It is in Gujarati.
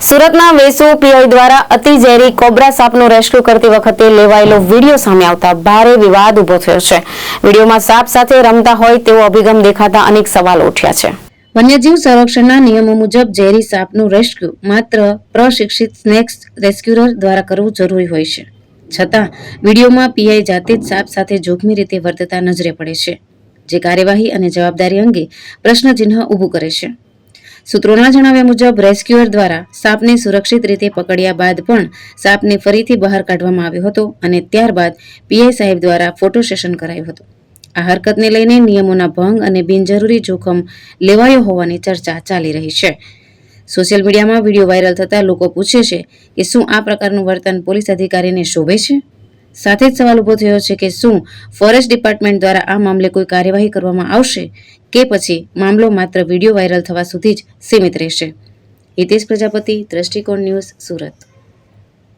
સુરતના વેસુ પીઆઈ દ્વારા અતિ ઝેરી કોબ્રા સાપનું રેસ્ક્યુ કરતી વખતે લેવાયેલો વીડિયો સામે આવતા ભારે વિવાદ ઊભો થયો છે. વિડીયોમાં સાપ સાથે રમતા હોય તેવો અભિગમ દેખાતા અનેક સવાલ ઉઠ્યા છે. વન્યજીવ સંરક્ષણના નિયમો મુજબ ઝેરી સાપનું રેસ્ક્યુ માત્ર પ્રશિક્ષિત સ્નેક્સ રેસ્ક્યુરર દ્વારા કરવું જરૂરી હોય છે. છતાં, વિડીયોમાં પીઆઈ જાતે જ સાપ સાથે જોખમી રીતે વર્તતા નજરે પડે છે, જે કાર્યવાહી અને જવાબદારી અંગે પ્રશ્નચિહ્ન ઊભું કરે છે. સૂત્રોના જણાવ્યા મુજબ રેસ્ક્યુઅર દ્વારા સાપને સુરક્ષિત રીતે પકડ્યા બાદ પણ સાપને ફરીથી બહાર કાઢવામાં આવ્યો હતો અને ત્યારબાદ પીઆઈ સાહેબ દ્વારા ફોટો સેશન કરાયું હતું. આ હરકતને લઈને નિયમોના ભંગ અને બિનજરૂરી જોખમ લેવાયો હોવાની ચર્ચા ચાલી રહી છે. સોશિયલ મીડિયામાં વીડિયો વાયરલ થતાં લોકો પૂછે છે કે શું આ પ્રકારનું વર્તન પોલીસ અધિકારીને શોભે છે? સાથે જ સવાલ ઊભો થયો છે કે શું ફોરેસ્ટ ડિપાર્ટમેન્ટ દ્વારા આ મામલે કોઈ કાર્યવાહી કરવામાં આવશે કે પછી મામલો માત્ર વીડિયો વાયરલ થવા સુધી જ સીમિત રહેશે. હિતેશ પ્રજાપતિ, દ્રષ્ટિકોણ ન્યૂઝ સુરત.